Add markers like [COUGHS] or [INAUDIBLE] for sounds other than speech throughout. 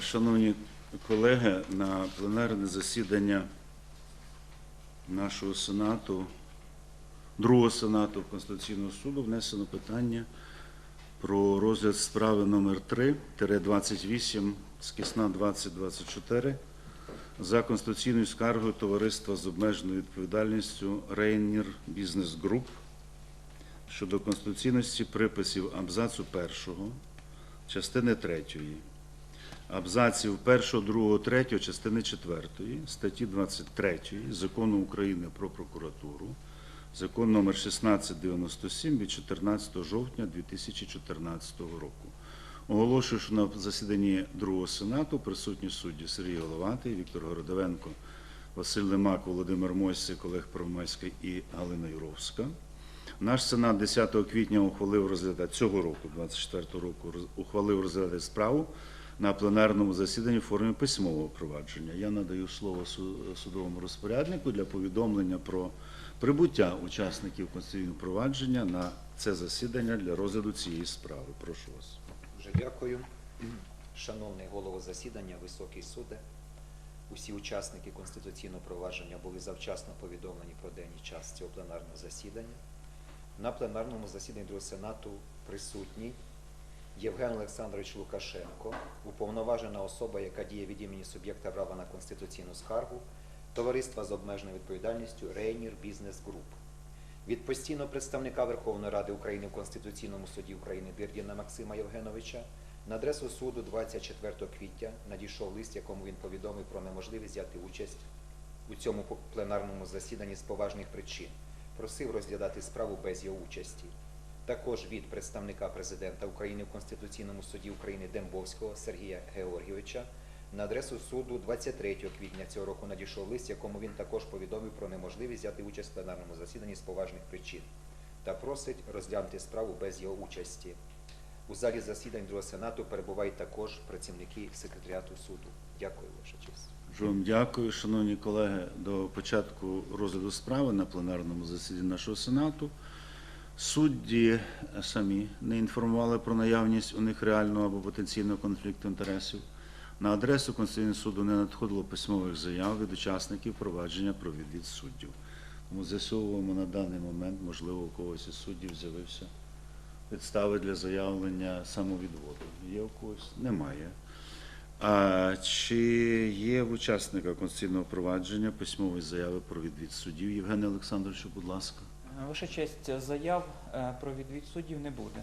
Шановні колеги, на пленарне засідання нашого Сенату, другого Сенату Конституційного суду внесено питання про розгляд справи номер 3-28 скисна 2024 за конституційною скаргою товариства з обмеженою відповідальністю Рейнір Бізнес Груп щодо конституційності приписів абзацу першого частини третьої, абзаців першого, другого, третього частини четвертої статті 23 Закону України про прокуратуру, закон номер 1697 від 14 жовтня 2014 року. Оголошую, що на засіданні другого сенату присутні судді Сергій Головатий, Віктор Городовенко, Василь Лимак, Володимир Мойсик, Олег Провмайський і Галина Юровська. Наш сенат 10 квітня ухвалив розглядати цього року, 24 року, ухвалив розглядати справу на пленарному засіданні в формі письмового провадження. Я надаю слово судовому розпоряднику для повідомлення про прибуття учасників конституційного провадження на це засідання для розгляду цієї справи. Прошу вас. Дуже дякую. Шановний голово засідання, високий суде. Усі учасники конституційного провадження були завчасно повідомлені про день і час цього пленарного засідання. На пленарному засіданні Другого Сенату присутній Євген Олександрович Лукашенко, уповноважена особа, яка діє від імені суб'єкта права на конституційну скаргу, товариства з обмеженою відповідальністю Рейнір Бізнес Груп. Від постійного представника Верховної Ради України в Конституційному суді України Бірдіна Максима Євгеновича на адресу суду 24 квітня надійшов лист, якому він повідомив про неможливість взяти участь у цьому пленарному засіданні з поважних причин. Просив розглядати справу без його участі. Також від представника президента України в Конституційному суді України Дембовського Сергія Георгійовича на адресу суду 23 квітня цього року надійшов лист, якому він також повідомив про неможливість взяти участь в пленарному засіданні з поважних причин та просить розглянути справу без його участі. У залі засідань Другого Сенату перебувають також працівники секретаріату суду. Дякую, Ваша честь. Вам дякую, шановні колеги. До початку розгляду справи на пленарному засіданні нашого сенату судді самі не інформували про наявність у них реального або потенційного конфлікту інтересів. На адресу Конституційного суду не надходило письмових заяв від учасників провадження про відвід суддів. Тому з'ясовуємо на даний момент, можливо, у когось із суддів з'явився підстави для заявлення самовідводу. Є у когось? Немає. А чи є в учасника конституційного провадження письмові заяви про відвід суддів? Євгене Олександровичу, будь ласка. Ваша честь, заяв е, про відвід суддів не буде.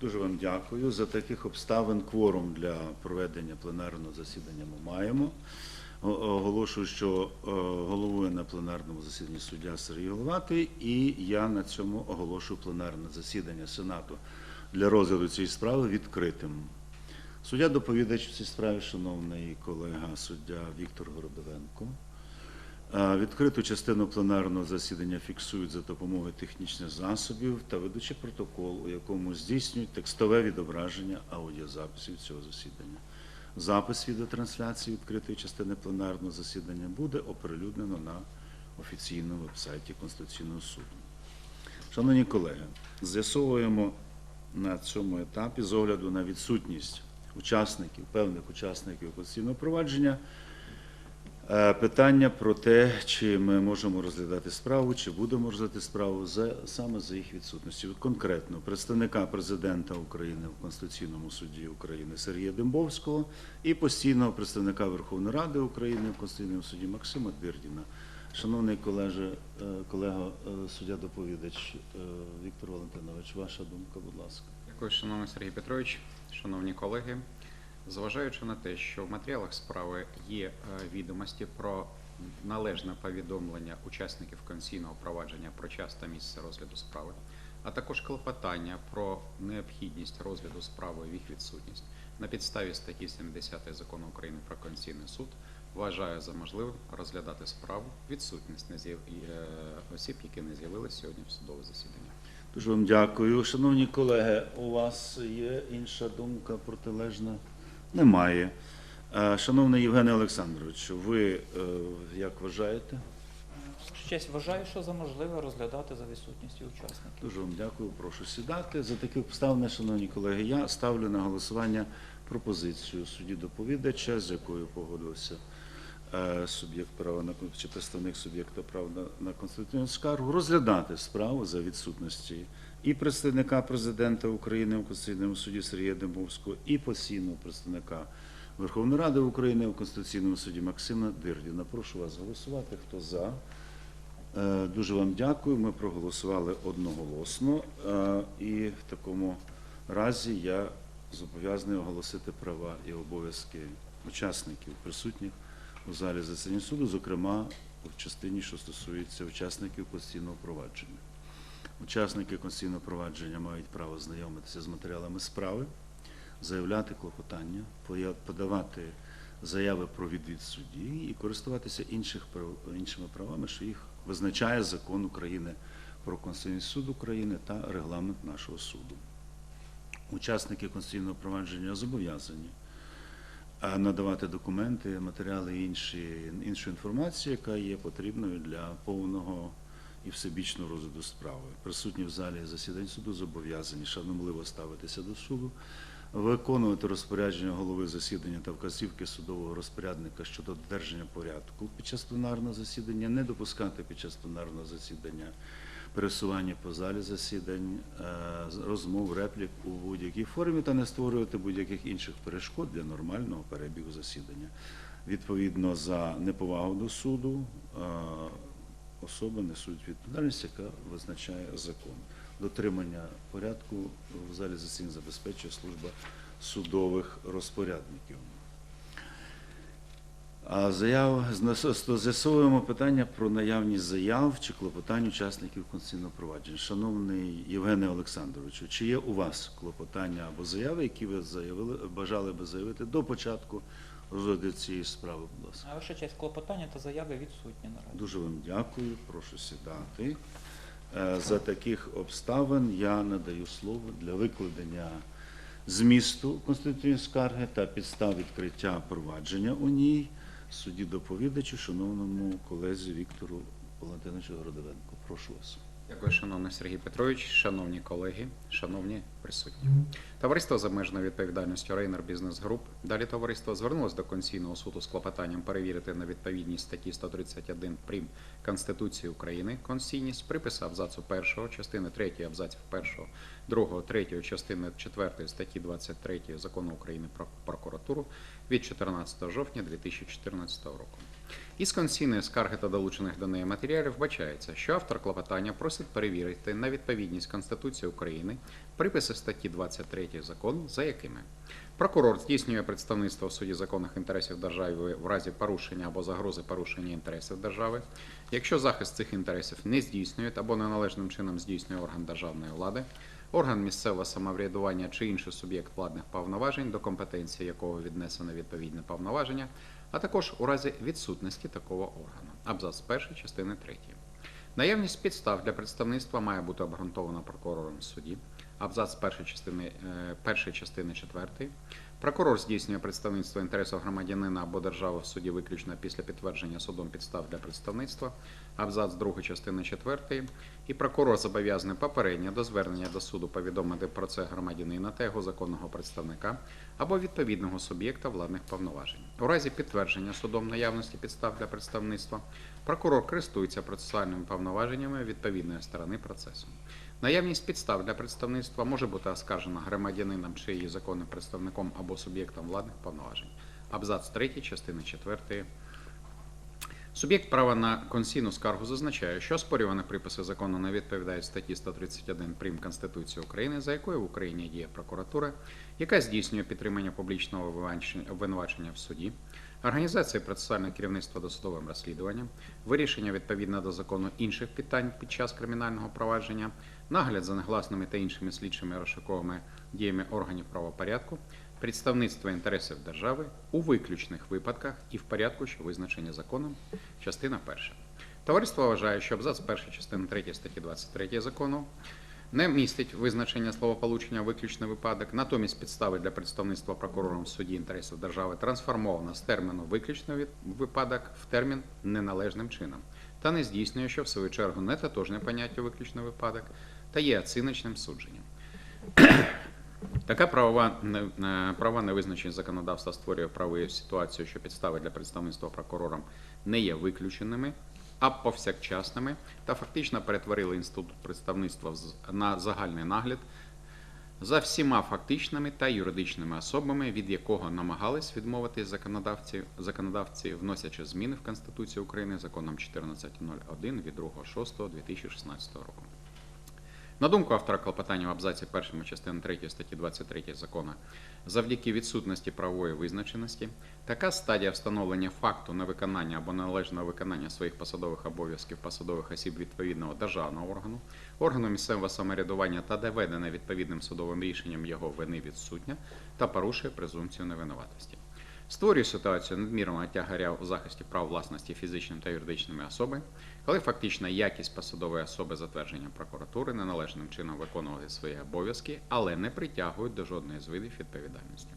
Дуже вам дякую. За таких обставин кворум для проведення пленарного засідання ми маємо. Оголошую, що е, головує на пленарному засіданні суддя Сергій Головатий, і я на цьому оголошую пленарне засідання Сенату для розгляду цієї справи відкритим. Суддя доповідач в цій справі, шановний колега суддя Віктор Городовенко. Відкриту частину пленарного засідання фіксують за допомогою технічних засобів та ведучи протокол, у якому здійснюють текстове відображення аудіозаписів цього засідання. Запис відеотрансляції відкритої частини пленарного засідання буде оприлюднено на офіційному вебсайті Конституційного суду. Шановні колеги, з'ясовуємо на цьому етапі з огляду на відсутність учасників, певних учасників конституційного провадження, Питання про те, чи ми можемо розглядати справу, чи будемо розглядати справу за саме за їх відсутністю. Конкретно представника президента України в Конституційному суді України Сергія Дембовського і постійного представника Верховної Ради України в Конституційному суді Максима Дирдіна. Шановний колеже, е, колега, е, суддя доповідач е, Віктор Валентинович, ваша думка, будь ласка. Дякую, шановний Сергій Петрович, шановні колеги. Зважаючи на те, що в матеріалах справи є е, відомості про належне повідомлення учасників конституційного провадження про час та місце розгляду справи, а також клопотання про необхідність розгляду справи в їх відсутність, на підставі статті 70 Закону України про Конституційний суд вважає за можливим розглядати справу відсутність е, осіб, які не з'явилися сьогодні в судове засідання. Дуже вам дякую. Шановні колеги, у вас є інша думка протилежна? Немає. Е, Шановний Євгене Олександрович, ви е, як вважаєте? Честь, вважаю, що за можливе розглядати за відсутністю учасників. Дуже вам дякую, прошу сідати. За такі обставини, шановні колеги, я ставлю на голосування пропозицію судді доповідача, з якою погодився е, суб'єкт права на чи представник суб'єкта права на, на конституційну скаргу, розглядати справу за відсутності і представника президента України у Конституційному суді Сергія Демовського, і постійного представника Верховної Ради України у Конституційному суді Максима Дирдіна. Прошу вас голосувати. Хто за? Е, Дуже вам дякую. Ми проголосували одноголосно. Е, І в такому разі я зобов'язаний оголосити права і обов'язки учасників присутніх у залі засідання суду, зокрема в частині, що стосується учасників конституційного провадження. Учасники конституційного провадження мають право знайомитися з матеріалами справи, заявляти клопотання, подавати заяви про відвід судді і користуватися інших іншими правами, що їх визначає закон України про Конституційний суд України та регламент нашого суду. Учасники конституційного провадження зобов'язані надавати документи, матеріали інші, іншу інформацію, яка є потрібною для повного і всебічного розгляду справи. Присутні в залі засідань суду зобов'язані шанобливо ставитися до суду, виконувати розпорядження голови засідання та вказівки судового розпорядника щодо додержання порядку під час пленарного засідання, не допускати під час пленарного засідання пересування по залі засідань, е, розмов, реплік у будь-якій формі та не створювати будь-яких інших перешкод для нормального перебігу засідання. Відповідно за неповагу до суду е, особи несуть відповідальність, яка визначає закон. Дотримання порядку в залі засідань забезпечує служба судових розпорядників. А заяв з'ясовуємо питання про наявність заяв чи клопотань учасників конституційного провадження. Шановний Євгене Олександровичу, чи є у вас клопотання або заяви, які ви заявили, бажали би заявити до початку розгляду цієї справи? Будь ласка. А ваша честь, клопотання та заяви відсутні наразі. Дуже вам дякую, прошу сідати. Е, За таких обставин я надаю слово для викладення змісту конституційної скарги та підстав відкриття провадження у ній судді доповідачу, шановному колезі Віктору Валентиновичу Городовенку. Прошу вас. Дякую, шановний Сергій Петрович, шановні колеги, шановні присутні. Товариство з обмеженою відповідальністю Рейнер Бізнес Груп. Далі товариство звернулося до Конституційного суду з клопотанням перевірити на відповідність статті 131 прим. Конституції України конституційність приписа абзацу 1, частини 3 абзаців 1, 2, 3 частини 4 статті 23 Закону України про прокуратуру від 14 жовтня 2014 року. Із конституційної скарги та долучених до неї матеріалів вбачається, що автор клопотання просить перевірити на відповідність Конституції України приписи статті 23 закону, за якими. Прокурор здійснює представництво в суді законних інтересів держави в разі порушення або загрози порушення інтересів держави, якщо захист цих інтересів не здійснює або неналежним чином здійснює орган державної влади, орган місцевого самоврядування чи інший суб'єкт владних повноважень, до компетенції якого віднесено відповідне повноваження, а також у разі відсутності такого органу. Абзац 1 частини 3. Наявність підстав для представництва має бути обґрунтована прокурором суді. Абзац першої частини, е, першої частини 4. Прокурор здійснює представництво інтересів громадянина або держави в суді виключно після підтвердження судом підстав для представництва. Абзац 2 частини 4. І прокурор зобов'язаний попередньо до звернення до суду повідомити про це громадянина та його законного представника або відповідного суб'єкта владних повноважень. У разі підтвердження судом наявності підстав для представництва прокурор користується процесуальними повноваженнями відповідної сторони процесу. Наявність підстав для представництва може бути оскаржена громадянином чи її законним представником або суб'єктом владних повноважень. Абзац 3 частини 4 Суб'єкт права на конституційну скаргу зазначає, що оспорювані приписи закону не відповідають статті 131 прим. Конституції України, за якою в Україні діє прокуратура, яка здійснює підтримання публічного обвинувачення в суді, організація процесуального керівництва досудовим розслідуванням, вирішення відповідно до закону інших питань під час кримінального провадження, нагляд за негласними та іншими слідчими розшуковими діями органів правопорядку, представництва інтересів держави у виключних випадках і в порядку, що визначені законом. Частина перша. Товариство вважає, що абзац першої частини 3 статті 23 закону не містить визначення словополучення виключний випадок, натомість підстави для представництва прокурором в суді інтересів держави трансформовано з терміну виключний випадок в термін неналежним чином та не здійснює, що в свою чергу не тотожне поняття виключний випадок та є оціночним судженням. [COUGHS] Така правова е, права невизначеність законодавства створює правову ситуацію, що підстави для представництва прокурором не є виключеними, а повсякчасними, та фактично перетворили інститут представництва на загальний нагляд за всіма фактичними та юридичними особами, від якого намагались відмовитись законодавці, законодавці, вносячи зміни в Конституцію України законом 14.01 від 2.6.2016 року. На думку автора клопотання в абзаці першому частини 3 статті 23 закону, завдяки відсутності правової визначеності, така стадія встановлення факту невиконання або належного виконання своїх посадових обов'язків посадових осіб відповідного державного органу, органу місцевого самоврядування та доведена відповідним судовим рішенням його вини відсутня та порушує презумпцію невинуватості. Створює ситуацію надмірного тягаря у захисті прав власності фізичними та юридичними особи, коли фактична якість посадової особи затвердження прокуратури неналежним чином виконували свої обов'язки, але не притягують до жодної з видів відповідальності.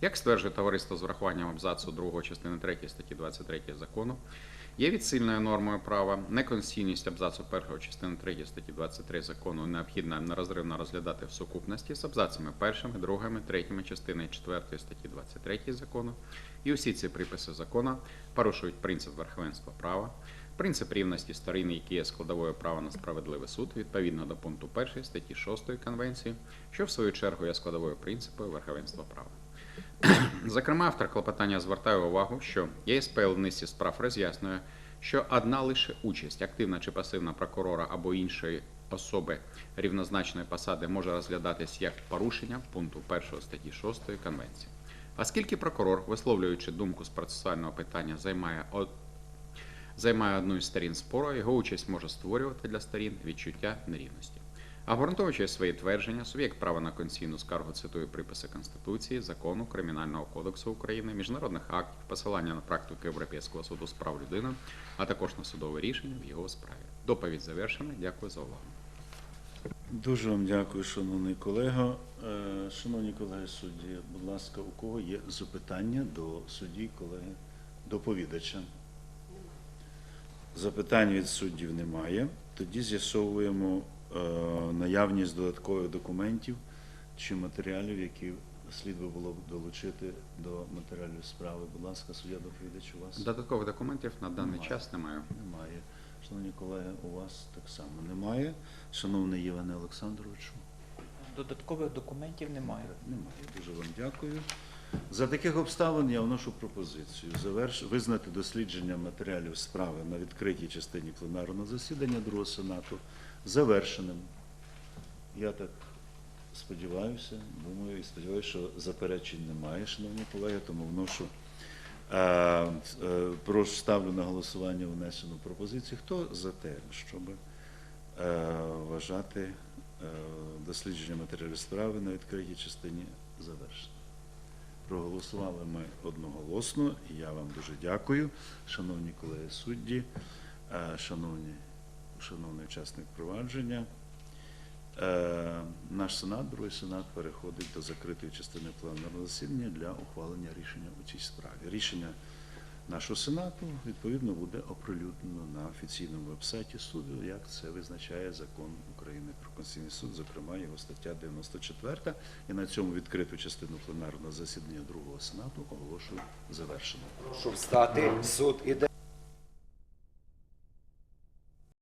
Як стверджує товариство з врахуванням абзацу 2 частини 3 статті 23 закону, є відсильною нормою права неконституційність абзацу 1 частини 3 статті 23 закону необхідно нерозривно розглядати в сукупності з абзацами 1, 2, 3 частини 4 статті 23 закону, і усі ці приписи закону порушують принцип верховенства права, принцип рівності сторін, які є складовою права на справедливий суд, відповідно до пункту 1 статті 6 Конвенції, що в свою чергу є складовою принципу верховенства права. [CLEARS THROAT] Зокрема, автор клопотання звертає увагу, що ЄСПЛ низці справ роз'яснює, що одна лише участь, активна чи пасивна прокурора або іншої особи рівнозначної посади може розглядатись як порушення пункту 1 статті 6 Конвенції. Оскільки прокурор, висловлюючи думку з процесуального питання, займає од- займає одну із сторін спору, його участь може створювати для сторін відчуття нерівності. Обґрунтовуючи свої твердження, суб'єкт права на конституційну скаргу цитує приписи Конституції, закону, Кримінального кодексу України, міжнародних актів, посилання на практику Європейського суду з прав людини, а також на судове рішення в його справі. Доповідь завершена. Дякую за увагу. Дуже вам дякую, шановний колего. Е, Шановні колеги судді, будь ласка, у кого є запитання до судді, колеги, доповідача? Запитань від суддів немає. Тоді з'ясовуємо наявність додаткових документів чи матеріалів, які слід би було б долучити до матеріалів справи. Будь ласка, суддя доповідач, у вас Додаткових документів на даний Немає. час немає. немає. Шановні колеги, у вас так само немає. Шановний Євгене Олександровичу. Додаткових документів немає. Немає. Дуже вам дякую. За таких обставин я вношу пропозицію заверш... визнати дослідження матеріалів справи на відкритій частині пленарного засідання Другого Сенату завершеним. Я так сподіваюся, думаю і сподіваюся, що заперечень немає, шановні колеги, тому вношу. Е, е, Прошу ставлю на голосування внесену пропозицію. Хто за те, щоб е, вважати дослідження матеріалів справи на відкритій частині завершено? Проголосували ми одноголосно, я вам дуже дякую, шановні колеги судді, шановні, шановний учасник провадження. Е, Наш сенат, другий сенат, переходить до закритої частини пленарного засідання для ухвалення рішення у цій справі. Рішення нашого сенату відповідно буде оприлюднено на офіційному вебсайті суду, як це визначає закон України про Конституційний суд, зокрема його стаття 94. І на цьому відкриту частину пленарного засідання другого сенату оголошую завершено. Прошу встати. Суд іде.